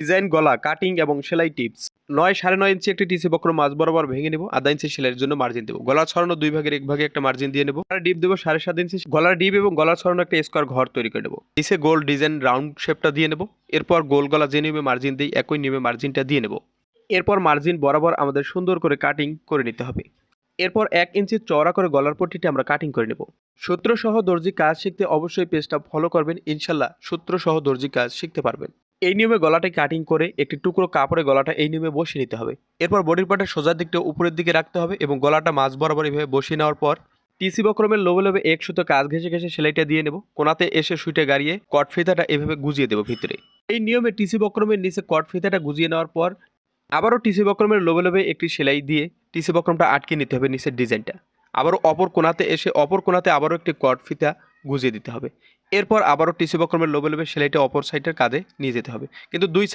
Design, গলা, cutting এবং সেলাই টিপস। নয় সাড়ে নয় ইঞ্চি একটি টিসি বক্র মাঝ বরাবর ভেঙে নেব, আধা ইঞ্চি সেলাইয়ের জন্য মার্জিন দেবো। গলা ছড়ানো দুই ভাগের এক ভাগে একটা মার্জিন দিয়ে নেব। আর ডিপ দেবো সাড়ে সাত ইঞ্চি। গলার ডিপ এবং গলা ছড়ানো একটা স্কোয়ার ঘর তৈরি করে নেব। নিচে গোল ডিজাইন রাউন্ড শেপটা দিয়ে নেব। এরপর গোল গলা যে নিয়মে মার্জিন দিই, একই নিয়মে মার্জিনটা দিয়ে নেব। এরপর মার্জিন বরাবর আমাদের সুন্দর করে কাটিং করে নিতে হবে। এরপর এক ইঞ্চি চওড়া করে গলার পট্টিটি আমরা কাটিং করে নেব। সূত্র সহ দর্জি কাজ শিখতে অবশ্যই পেজটা ফলো করবেন। ইনশাল্লাহ সূত্র সহ দর্জি কাজ শিখতে পারবেন। এই নিয়মে গলাটা কাটিং করে একটি টুকরো কাপড়ে গলাটা এই নিয়মে বসিয়ে নিতে হবে। এরপর বডির পার্টের সোজার দিকটা উপরের দিকে রাখতে হবে এবং গলাটা মাঝ বরাবর এভাবে বসিয়ে নেওয়ার পর টিসি বক্রমের লোবে লোভে এক সুতো কাজ ঘেসে ঘেসে সেলাইটা দিয়ে নেব। কোনাতে এসে সুইটে গাড়িয়ে কট ফিতাটা এভাবে গুজিয়ে দেবো ভিতরে। এই নিয়মে টিসি বক্রমের নিচে কট ফিতাটা গুজিয়ে নেওয়ার পর আবারও টিসি বক্রমের লোবে লোভে একটি সেলাই দিয়ে টিসি বক্রমটা আটকে নিতে হবে নিচের ডিজাইনটা আবারও অপর কোনাতে এসে অপর কোনাতে আবারও একটি কট ফিতা গুজিয়ে দিতে হবে। এরপর আবারও টিসি বক্রমের লোবে লোবে সেলাইটা অপর সাইডের কাঁধে নিয়ে যেতে হবে। কিন্তু দুই সাইড